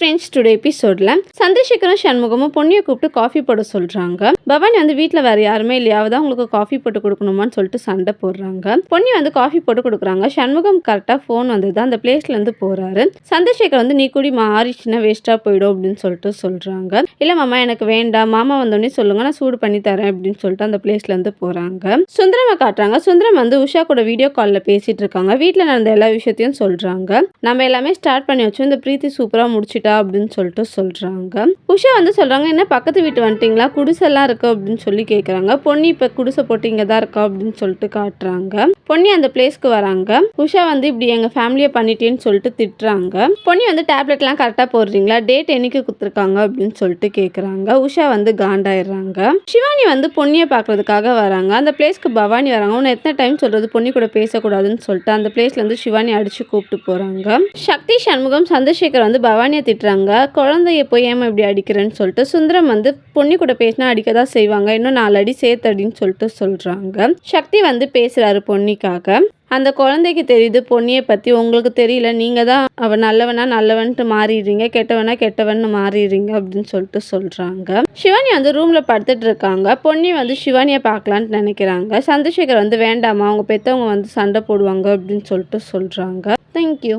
Friends today எபிசோட்ல சந்திரசேகரும் சண்முகமும் பொண்ணியை கூப்பிட்டு coffee போட சொல்றாங்க. பவானி வந்து வீட்டில் வேற யாருமே இல்லையாவது உங்களுக்கு காஃபி போட்டு கொடுக்கணுமான்னு சொல்லிட்டு சண்டை போடுறாங்க. பொண்ணி வந்து காஃபி போட்டு கொடுக்குறாங்க. சண்முகம் கரெக்டாக ஃபோன் வந்தது அந்த பிளேஸ்ல இருந்து போறாரு. சந்திரசேகர் வந்து நீ கூடி மாறிச்சுன்னா வேஸ்டா போயிடும் அப்படின்னு சொல்லிட்டு சொல்றாங்க. இல்ல மாமா எனக்கு வேண்டாம். மாமா வந்தோடனே சொல்லுங்க. நான் சூடு பண்ணி தரேன் அப்படின்னு சொல்லிட்டு அந்த பிளேஸ்ல இருந்து போறாங்க. சுந்தரமை காட்டுறாங்க. சுந்தரம் வந்து உஷா கூட வீடியோ காலில் பேசிட்டு இருக்காங்க. வீட்டில் நடந்த எல்லா விஷயத்தையும் சொல்றாங்க. நம்ம எல்லாமே ஸ்டார்ட் பண்ணி வச்சோம். இந்த பிரீத்தி சூப்பரா முடிச்சுட்டு அப்படின்னு சொல்லிட்டு சொல்கிறாங்க உஷா வந்து சொல்கிறாங்க என்ன பக்கத்து வீட்டு வந்துட்டீங்களா? குடிசெல்லாம் இருக்கு? அப்படின்னு சொல்லி கேட்குறாங்க பொன்னி இப்போ குடிசை போட்டு இங்கே தான் இருக்கா அப்படின்னு சொல்லிட்டு காட்டுறாங்க. பொன்னி அந்த பிளேஸ்க்கு வராங்க. உஷா வந்து இப்படி எங்கள் ஃபேமிலியை பண்ணிட்டேன்னு சொல்லிட்டு திட்டுறாங்க. பொன்னி வந்து டேப்லெட்லாம் கரெக்டாக போடுறீங்களா? டேட் என்னைக்கு கொடுத்துருக்காங்க? அப்படின்னு சொல்லிட்டு கேட்குறாங்க உஷா வந்து காண்டாயிடுறாங்க. சிவானி வந்து பொன்னியை பார்க்கறதுக்காக வராங்க. அந்த பிளேஸ்க்கு பவானி வராங்க. உன்னை எத்தனை டைம் சொல்கிறது பொன்னி கூட பேசக்கூடாதுன்னு சொல்லிட்டு அந்த பிளேஸ்லேருந்து சிவானி அடித்து கூப்பிட்டு போகிறாங்க சக்தி சண்முகம் சந்திரசேகர் வந்து பவானியை திட்டுறாங்க குழந்தைய போய் ஏமா இப்படி அடிக்கிறேன்னு சொல்லிட்டு சுந்தரம் வந்து பொன்னி கூட பேசினா அடிக்க தான் செய்வாங்க. இன்னும் நாலு அடி சேர்த்து அடின்னு சொல்லிட்டு சொல்றாங்க. சக்தி வந்து பேசுறாரு பொன்னிக்காக அந்த குழந்தைக்கு தெரியுது பொன்னியை பற்றி உங்களுக்கு தெரியல. நீங்கள் தான் அவன் நல்லவனா நல்லவன்ட்டு மாறிடுறீங்க. கெட்டவனா கெட்டவன்னு மாறிடுறீங்க அப்படின்னு சொல்லிட்டு சொல்கிறாங்க சிவானி வந்து ரூமில் படுத்துட்டு இருக்காங்க. பொன்னி வந்து சிவானியை பார்க்கலான்ட்டு நினைக்கிறாங்க. சந்திரசேகர் வந்து வேண்டாமா அவங்க பெற்றவங்க வந்து சண்டை போடுவாங்க அப்படின்னு சொல்லிட்டு சொல்கிறாங்க தேங்க்யூ